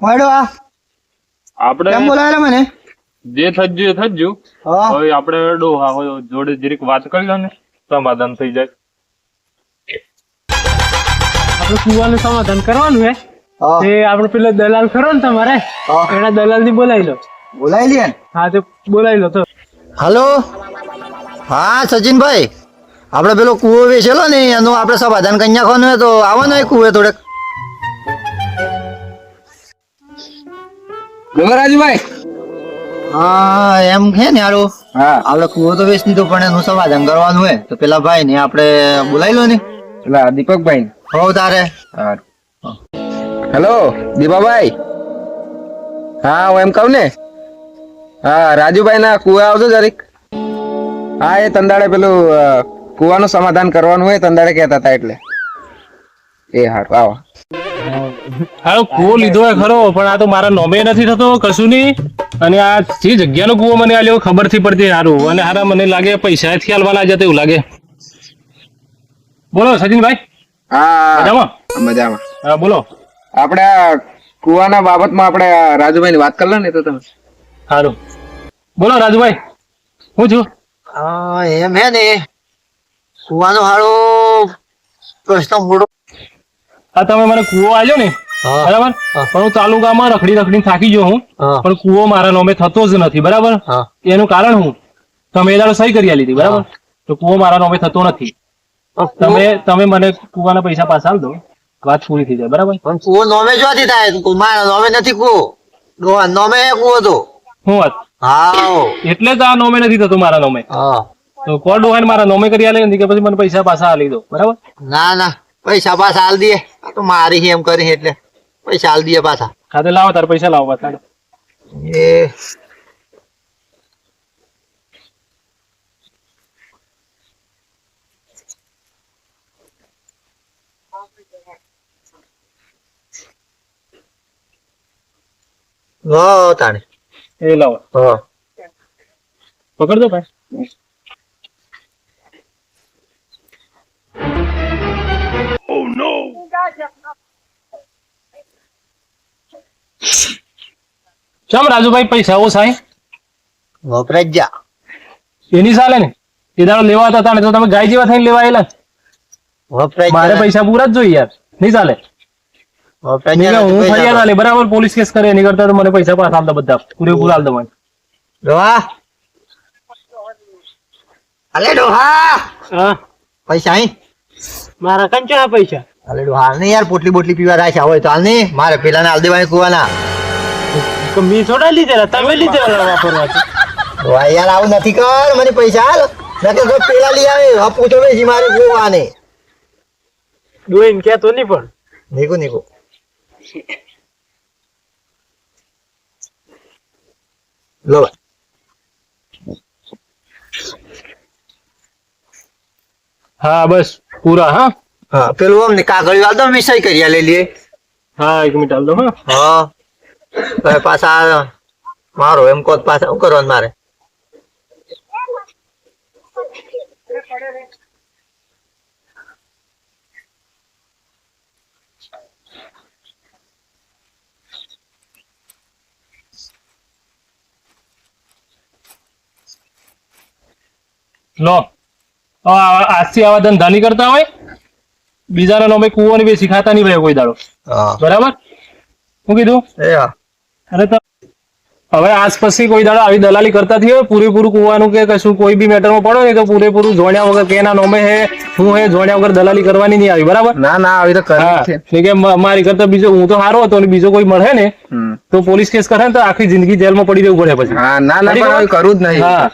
વાડો આપણે કેમ બોલાવેલા મને? જે થજ્યું એ થજ્યું હવે આપણે ડોહા જોડે જરીક વાત કરી લો ને સમાધાન થઈ જાય. આપણે કુવાનું સમાધાન કરવાનું હે? એ તે પેલો દલાલ ખરો ને તમારે? એના દલાલની બોલાવી લો. બોલાવી લે હા તો બોલાવી લો તો. હલો? હા સચિનભાઈ. આપણે પેલો કુવો વેચેલો ને એનું આપણે સમાધાન કરી નાખવાનું હોય તો આવવાનું કુવે થોડેક? ગંગરાજભાઈ હા એમ છે ને હા. આપણે કુવો તો વેચ દીધો પણ એનું સમાધાન કરવાનું હોય તો પેલા ભાઈ ને આપણે બોલાવી લો ને. પેલા દીપકભાઈ હો તારે. હેલો દીપાભાઈ. હા હું એમ કહું ને. હા રાજુભાઈ ના કુવા આવજો જરીક. હા એ તંદાડે પેલું કુવાનું સમાધાન કરવાનું હોય તંદાડે કહેતા હતા એટલે. એ હારું આવો. હા કુવો લીધો હોય ખરો પણ આ તો મારા નોમે નથી થતો કશું નહીં અને આ જે જગ્યાનો કુવો મને આલ્યો ખબરથી પડતી સારું અને હારા મને લાગે પૈસા થી હાલવાના જતા એવું લાગે. બોલો સચિનભાઈ. હા. મજામાં? મજામાં. હા બોલો. આપણે કુવાના બાબતમાં આપણે રાજુભાઈ ની વાત કરી લો ને તો તમે. સારું બોલો રાજુભાઈ. હું છું? હા એમ હે ને. કુવાનો હારો પ્રશ્ન મોટો આ તમે મને કુવો આલ્યો ને બરાબર? પણ હું તાલુકામાં રખડી રખડી થાકી ગયો હું. પણ કુવો મારા નોમે થતો જ નથી બરાબર? એનું કારણ હું તમે દાડો સહી કરી લીધી બરાબર? તો કુવો મારા નોમે થતો નથી. તમે તમે મને કુવાના પૈસા પાછા આલ દો. વાત પૂરી થઈ જાય બરાબર? પણ કુવો નોમે જોથી થાય. મારા નોમે નથી કુવો. નોમે કુવો તો. હું વાત? હા એટલે તો આ નોમે નથી થતો મારા નોમે. હા. તો કોણ ડોહાને મારા નોમે કરી આલે નથી કે પછી મને પૈસા પાછા આલી દો બરાબર? ના ના. પૈસા પાછા હાલ દે આ તો મારી એમ કરી એટલે પૈસા હાલ દે પાછા. ખાતે લાવો તાર પૈસા લાવો પાછા એ હો તાણે. એ લાવો. હા. પકડ દો ભાઈ. ચમ રાજુભાઈ પૈસા ઓછા હે? વપરાય જા એની સાલે ને? એ દાડો લેવા હતા ને તો તમે ગાય જેવા થઈને લેવા આવેલા વપરાય મારે પૈસા પૂરા જ જોઈએ યાર. નહીં ચાલે. હું ફરિયાદ આલે. બરાબર પોલીસ કેસ કરે એની કરતા તો મને પૈસા પાછા આલ દો બધા. પૂરેપૂરા આલ દો મને. ડોહા. અલે ડોહા. હા. પૈસા અહીં. મારા કંચો પૈસા. અલે હાલ નહીં યાર પોટલી બોટલી પીવા રાખ્યા હોય તો હાલ નહીં. મારે પેલા ને હાલ દેવાય કુવાના. મી થોડા લીધેલા તમે લીધેલા વાપરવા ભાઈ યાર આવું નથી કર મને પૈસા હાલ. નકર તો પેલા લઈ આવે હા પૂછો બેસી મારે કુવાને. ડોઈન કે તો નહીં પણ. નીકુ નીકુ લો હા બસ. પૂરા હા? હા પેલું અમને ને કાગળ દો મેં સહી કરી લે લે હા એક મિનિટ આલ દો હા. હા. પાછા મારો એમ કહો તો પાછા શું કરવાનું મારે? લો. આજથી આવા ધંધા નહીં કરતા હોય? બીજાના નામે કુવો ને બે શીખાતા નહીં ભાઈ કોઈ દાડો. બરાબર? હું કીધું? અને હવે આજ પછી કોઈ દાડો આવી દલાલી કરતા થયો પૂરેપૂરું કુવાનું કે કશું કોઈ બી મેટરમાં પડો ને તો પૂરેપૂરું જોણ્યા વગર કે એના નોમે હે હું હે જોણ્યા વગર દલાલી કરવાની નહીં આવી બરાબર? ના ના આવી તો કરી કે મારી કરતા બીજો હું તો હારો હતો અને બીજો કોઈ મળે ને તો પોલીસ કેસ કરે ને તો આખી જિંદગી જેલમાં પડી રહેવું પડે પછી. ના ના કરવું જ નહીં.